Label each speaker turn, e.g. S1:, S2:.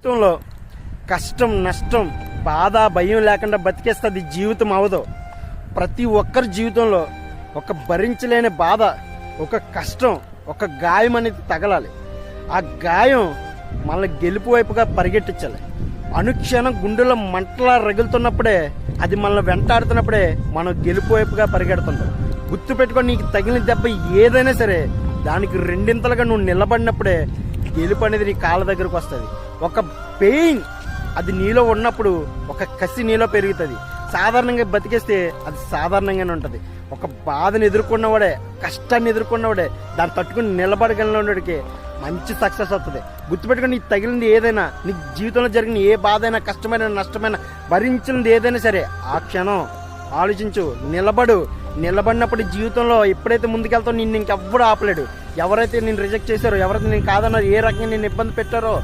S1: జీవితంలో కష్టం నష్టం బాధ భయం లేకుండా బతికేస్తుంది జీవితం అవదు. ప్రతి ఒక్కరి జీవితంలో ఒక భరించలేని బాధ ఒక కష్టం ఒక గాయం అనేది తగలాలి. ఆ గాయం మళ్ళీ గెలుపు వైపుగా పరిగెట్టించాలి. అనుక్షణం గుండెలో మంటలా రగులుతున్నప్పుడే అది మనల్ని వెంటాడుతున్నప్పుడే మనం గెలుపు వైపుగా పరిగెడుతుంటాం. గుర్తు పెట్టుకొని నీకు తగిలిన దెబ్బ ఏదైనా సరే దానికి రెండింతలుగా నువ్వు నిలబడినప్పుడే గెలుపు అనేది నీ కాళ్ళ దగ్గరకు వస్తుంది. ఒక పెయిన్ అది నీలో ఉన్నప్పుడు ఒక కసి నీలో పెరుగుతుంది. సాధారణంగా బతికేస్తే అది సాధారణంగానే ఉంటుంది. ఒక బాధను ఎదుర్కొన్నవాడే కష్టాన్ని ఎదుర్కొన్నవాడే దాన్ని తట్టుకుని నిలబడగలిగినవాడికి మంచి సక్సెస్ వస్తుంది. గుర్తుపెట్టుకుని నీకు తగిలింది ఏదైనా నీ జీవితంలో జరిగిన ఏ బాధ అయినా కష్టమైన నష్టమైన భరించినది ఏదైనా సరే ఆ క్షణం ఆలోచించు నిలబడు. నిలబడినప్పుడు జీవితంలో ఎప్పుడైతే ముందుకెళ్తావు నిన్ను ఇంకెవ్వడు ఆపలేడు. ఎవరైతే నేను రిజెక్ట్ చేశారో ఎవరైతే నేను కాదన్నారో ఏ రకంగా నేను ఇబ్బంది పెట్టారో